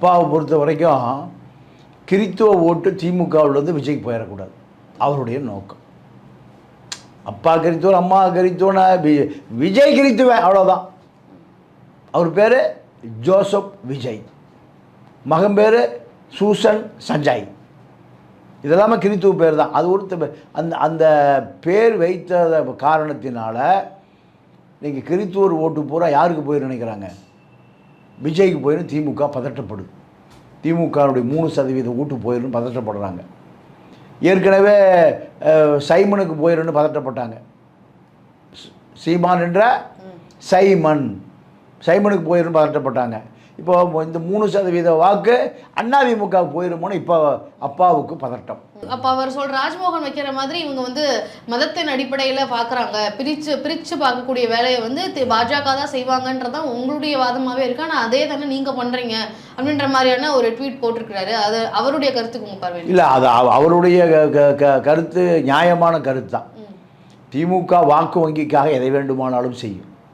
அப்பாவை பொறுத்த வரைக்கும் கிறித்துவ ஓட்டு திமுகவிலேருந்து விஜய்க்கு போயிடக்கூடாது. அவருடைய நோக்கம். அப்பா கிறித்துவர் அம்மா கிறித்துவனை விஜய் கிறித்துவன் அவ்வளோதான் அவர் பேர் ஜோசப் விஜய். மகன் பேர் சூசன் சஞ்சய். இதெல்லாமே கிறித்துவ பேர் தான் அது ஒரு அந்த அந்த பேர் வைத்த காரணத்தினால நீங்கள் கிறித்துவர் ஓட்டு பூரா யாருக்கு போய் நினைக்கிறாங்க? விஜய்க்கு போயிடும் திமுக பதட்டப்படுது திமுகவுடைய மூணு சதவீத ஓட்டு போயிடும் பதட்டப்படுறாங்க. ஏற்கனவே சைமனுக்கு போயிடும்னு பதட்டப்பட்டாங்க. சீமான் என்ற சைமன். சைமனுக்கு போயிடும் பதட்டப்பட்டாங்க. இப்போ இந்த மூணு சதவீத வாக்கு அதிமுகவுக்கு போயிருமோன்னு இப்போ அப்பாவுக்கு பதட்டம். அப்ப அவர் சொல்ற ராஜ்மோகன் வைக்கிற மாதிரி இவங்க வந்து மதத்தின் அடிப்படையில பாக்குறாங்க. பிரிச்சு பிரிச்சு பார்க்கக்கூடிய வேலையை வந்து பாஜக தான் செய்வாங்கன்றதான் உங்களுடைய வாதமாவே இருக்கு. ஆனா அதே தானே நீங்க பண்றீங்க அப்படின்ற மாதிரியான ஒரு ட்வீட் போட்டிருக்கிறாரு. அது அவருடைய கருத்துக்கு உங்க பார்வை? இல்லை அது அவ- அவருடைய கருத்து நியாயமான கருத்து தான். திமுக வாக்கு வங்கிக்காக எதை வேண்டுமானாலும் செய்யும்.